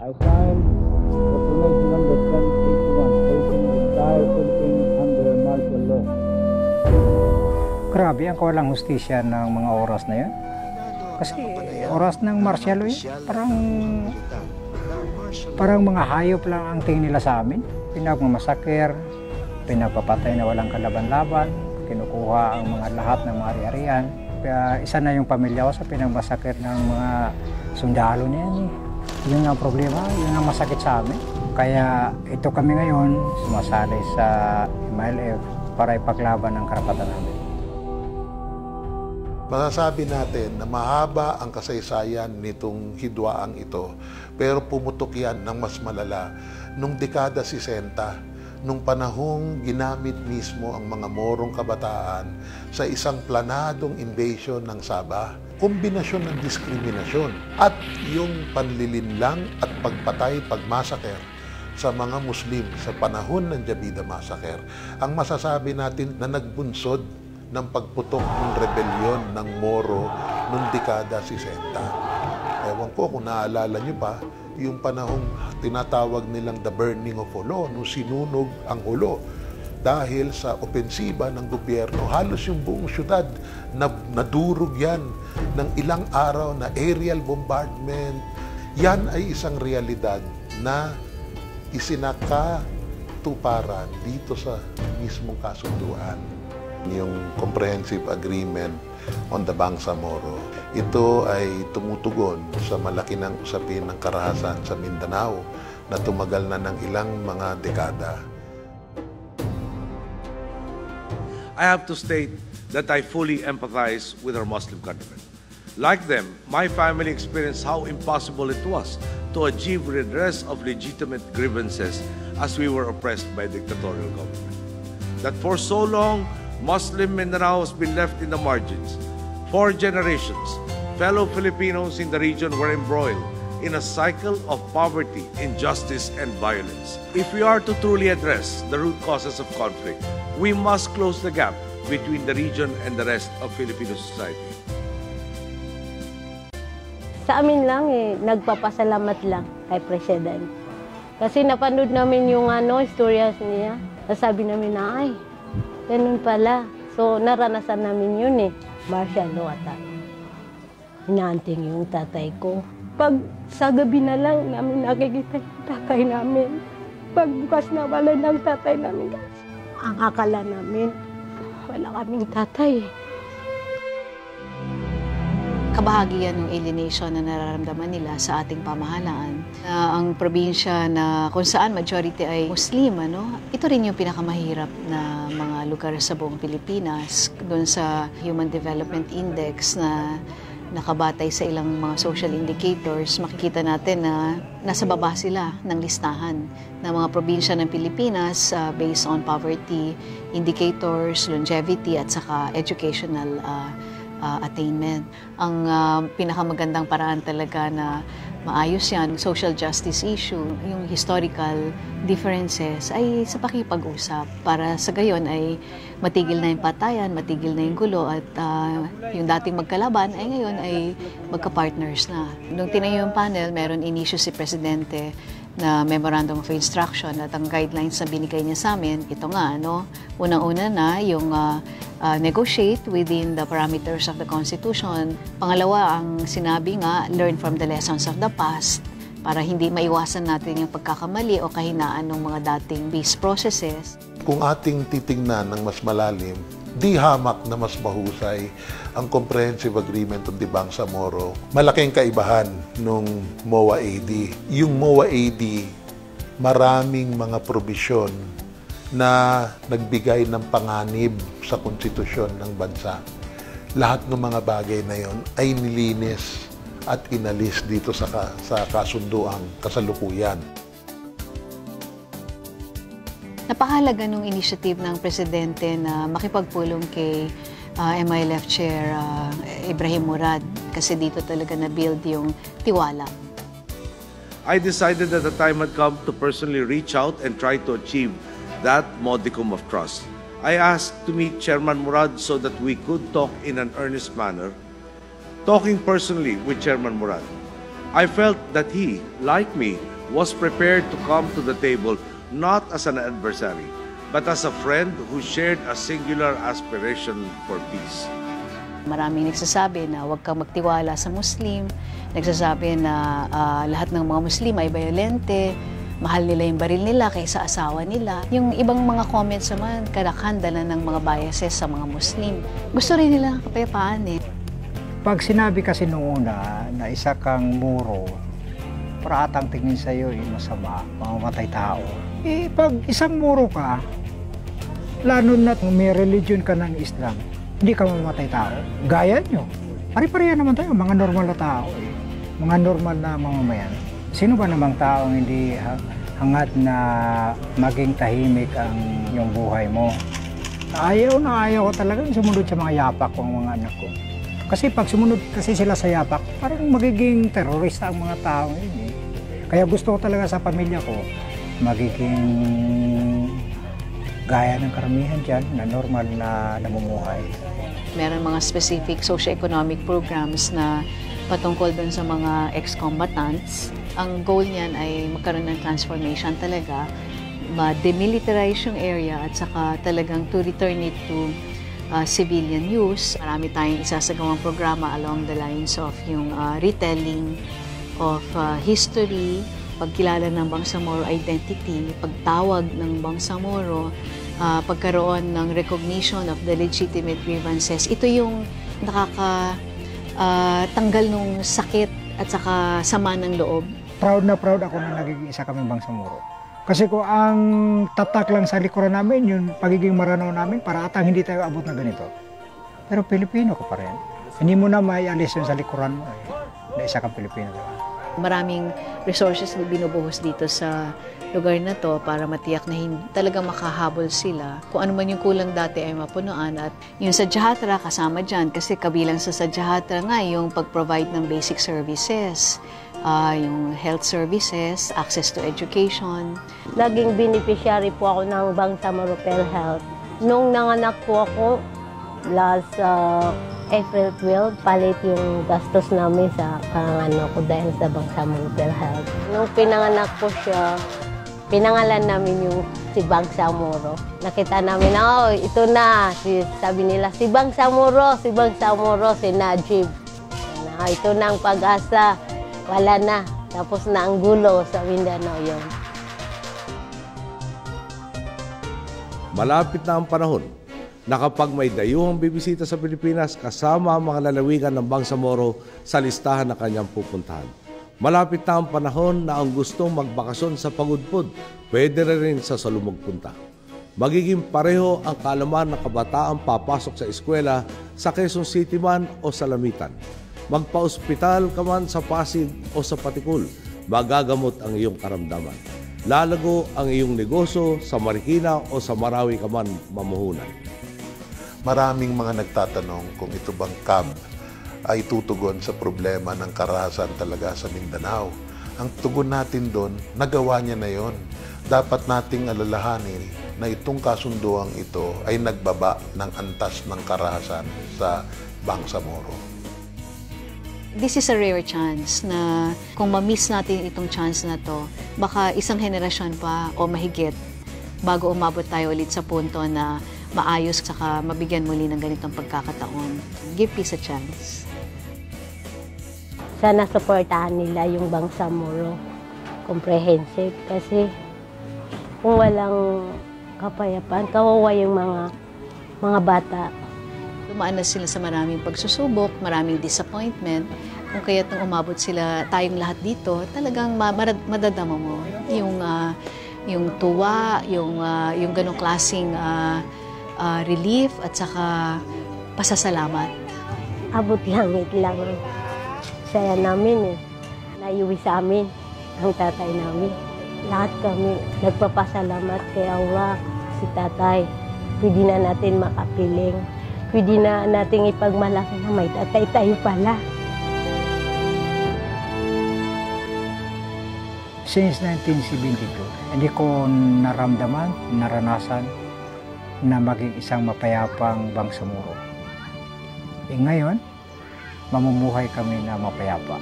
I signed Proclamation number 1081 placing the entire Philippines under martial law. Grabe ang kawalang hustisya ng mga oras na yan. Kasi oras ng martial law yun, parang, parang mga hayop lang ang tingin nila sa amin. Pinagmamasakir, pinapapatay na walang kalaban-laban, kinukuha ang mga lahat ng mga ari-arian. Kaya isa na yung pamilya ko sa pinagmasakir ng mga sundalo niya yan eh. Yun ang problema, yun ang masakit sa amin. Kaya ito kami ngayon, sumasali sa MILF para ipaglaban ang karapatan namin. Masasabi natin na mahaba ang kasaysayan nitong hidwaang ito, pero pumutok yan ng mas malala nung dekada 60, nung panahong ginamit mismo ang mga morong kabataan sa isang planadong invasion ng Sabah. Kombinasyon ng diskriminasyon at yung panlilinlang at pagpatay, pagmasaker sa mga Muslim sa panahon ng Jabida Massacre, ang masasabi natin na nagbunsod ng pagputok ng rebelyon ng Moro noong dekada 60. Ewan ko kung naalala nyo pa, yung panahong tinatawag nilang the burning of Hulo, nung sinunog ang Hulo dahil sa opensiba ng gobyerno. Halos yung buong syudad na nadurog yan ng ilang araw na aerial bombardment. Yan ay isang realidad na isinakatuparan dito sa mismong kasunduan yung Comprehensive Agreement on the Bangsamoro. Ito ay tumutugon sa malaki ng usapin ng karahasan sa Mindanao na tumagal na ng ilang mga dekada. I have to state that I fully empathize with our Muslim countrymen. Like them, my family experienced how impossible it was to achieve redress of legitimate grievances as we were oppressed by dictatorial government. That for so long, Muslim Mindanao has been left in the margins. For generations, fellow Filipinos in the region were embroiled in a cycle of poverty, injustice, and violence. If we are to truly address the root causes of conflict, we must close the gap between the region and the rest of Filipino society. Sa amin lang eh, nagpapasalamat lang kay President. Kasi napanood namin yung ano, stories niya. Nasabi namin na, ay, ganun pala. So, naranasan namin yun eh. Martial law at Inaanting yung tatay ko. Pag sa gabi na lang namin nakikita yung tatay namin. Pag bukas na wala ng tatay namin. Ang akala namin, wala kaming tatay. kabahagi yan ng alienation na nararamdaman nila sa ating pamahalaan. Na ang probinsya na kung saan majority ay Muslim, ano, ito rin yung pinakamahirap na mga lugar sa buong Pilipinas. Doon sa Human Development Index na nakabatay sa ilang mga social indicators, makikita natin na nasa baba sila ng listahan ng mga probinsya ng Pilipinas uh, based on poverty indicators, longevity at saka educational uh, uh, attainment. Ang uh, pinakamagandang paraan talaga na maayos yan, social justice issue, yung historical differences ay sa pakipag-usap para sa gayon ay matigil na yung patayan, matigil na yung gulo at uh, yung dating magkalaban ay ngayon ay magka-partners na. Nung tinayo yung panel, meron inisyo si Presidente na Memorandum of Instruction at ang guidelines na binigay niya sa amin, ito nga, no? Unang-una na yung uh, uh, negotiate within the parameters of the Constitution. Pangalawa, ang sinabi nga, learn from the lessons of the past para hindi maiwasan natin yung pagkakamali o kahinaan ng mga dating peace processes. Kung ating titingnan ng mas malalim, di hamak na mas mahusay ang Comprehensive Agreement on the Bangsamoro. Malaking kaibahan nung MOA AD. Yung MOA AD, maraming mga probisyon na nagbigay ng panganib sa konstitusyon ng bansa. Lahat ng mga bagay na yon ay nilinis at inalis dito sa, sa kasunduang kasalukuyan. Napakahalaga nung initiative ng Presidente na makipagpulong kay uh, MILF Chair uh, Ibrahim Murad kasi dito talaga na-build yung tiwala. I decided that the time had come to personally reach out and try to achieve that modicum of trust. I asked to meet Chairman Murad so that we could talk in an earnest manner. Talking personally with Chairman Murad, I felt that he, like me, was prepared to come to the table not as an adversary, but as a friend who shared a singular aspiration for peace. Maraming nagsasabi na huwag kang magtiwala sa Muslim, nagsasabi na ah, lahat ng mga Muslim ay violente, mahal nila yung baril nila kaysa asawa nila. Yung ibang mga comments naman, kadakhandala ng mga biases sa mga Muslim. Gusto rin nila ng kapayapaan eh. Pag sinabi kasi noong una na isa kang muro, para atang tingin sa iyo ay masama, mamamatay tao. Eh, pag isang muro ka, lalo na may religion ka ng Islam, hindi ka mamamatay tao. Gaya nyo. Pare-pareha naman tayo, mga normal na tao. Eh. Mga normal na mamamayan. Sino ba namang tao ang hindi ha- hangad na maging tahimik ang yung buhay mo? Ayaw na ayaw ko talaga sumunod sa mga yapak ko mga anak ko. Kasi pag sumunod kasi sila sa yapak, parang magiging terorista ang mga tao yun eh. Kaya gusto ko talaga sa pamilya ko, magiging gaya ng karamihan dyan na normal na namumuhay. Meron mga specific socio-economic programs na patungkol dun sa mga ex-combatants. Ang goal niyan ay magkaroon ng transformation talaga, ma-demilitarize yung area at saka talagang to return it to uh, civilian use. Marami tayong isasagawang programa along the lines of yung uh, retelling of uh, history, pagkilala ng Bangsamoro identity, pagtawag ng Bangsamoro, uh, pagkaroon ng recognition of the legitimate grievances. Ito yung nakaka uh, tanggal nung sakit at saka sama ng loob. Proud na proud ako na naging isa kaming bangsamoro. Kasi kung ang tatak lang sa likuran namin, yung pagiging maranaw namin, para atang hindi tayo abot na ganito. Pero Pilipino ko pa rin. Hindi mo na maialis yun sa likuran mo eh, na isa kang Pilipino. Diba? Maraming resources na binubuhos dito sa lugar na to para matiyak na hindi talaga makahabol sila. Kung ano man yung kulang dati ay mapunuan at yung sa Jahatra kasama dyan kasi kabilang sa sa Jahatra nga yung pag-provide ng basic services, ah, yung health services, access to education. Naging beneficiary po ako ng Bangsamoro Health. Nung nanganak po ako, last uh, April 12, palit yung gastos namin sa pangano ko dahil sa Bangsamoro Health. Nung pinanganak ko siya, pinangalan namin yung si Bangsamoro. Nakita namin, oh, ito na. Si, sabi nila, si Bangsamoro, si Bangsamoro, si Najib. Na, ito na ang pag-asa. Wala na. Tapos na ang gulo sa Mindanao yon. Malapit na ang panahon na kapag may dayuhang bibisita sa Pilipinas kasama ang mga lalawigan ng Bangsamoro sa listahan na kanyang pupuntahan. Malapit na ang panahon na ang gustong magbakasyon sa Pagudpud, pwede na rin sa Salumog punta. Magiging pareho ang kaalaman ng kabataan papasok sa eskwela sa Quezon City man o sa Lamitan. Magpa-ospital ka man sa Pasig o sa Patikul, magagamot ang iyong karamdaman. Lalago ang iyong negosyo sa Marikina o sa Marawi ka man mamuhunan. Maraming mga nagtatanong kung ito bang CAB ay tutugon sa problema ng karahasan talaga sa Mindanao. Ang tugon natin doon, nagawa niya na yon. Dapat nating alalahanin na itong kasunduang ito ay nagbaba ng antas ng karahasan sa Bangsamoro. This is a rare chance na kung ma-miss natin itong chance na to, baka isang henerasyon pa o mahigit bago umabot tayo ulit sa punto na maayos saka mabigyan muli ng ganitong pagkakataon. Give peace a chance. Sana supportahan nila yung Bangsamoro Comprehensive kasi kung walang kapayapaan, kawawa yung mga mga bata. Dumaan na sila sa maraming pagsusubok, maraming disappointment. Kung kaya't nung umabot sila, tayong lahat dito, talagang madadama mo yung, ah, yung tuwa, yung, ah, yung ganong klaseng ah, ah, relief at saka pasasalamat. Abot langit lang ang saya namin eh. Naiuwi sa amin ang tatay namin. Lahat kami nagpapasalamat kay Allah, si tatay. Pwede na natin makapiling. Pwede na nating ipagmalaki na may tatay tayo pala. Since 1972, hindi ko naramdaman, naranasan na maging isang mapayapang bangsamuro. Eh ngayon, mamumuhay kami na mapayapa.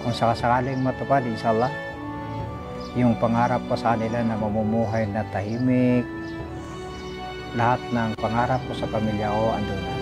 Kung sakasakaling matupad, inshallah, yung pangarap ko sa kanila na mamumuhay na tahimik, lahat ng pangarap ko sa pamilya ko andun na.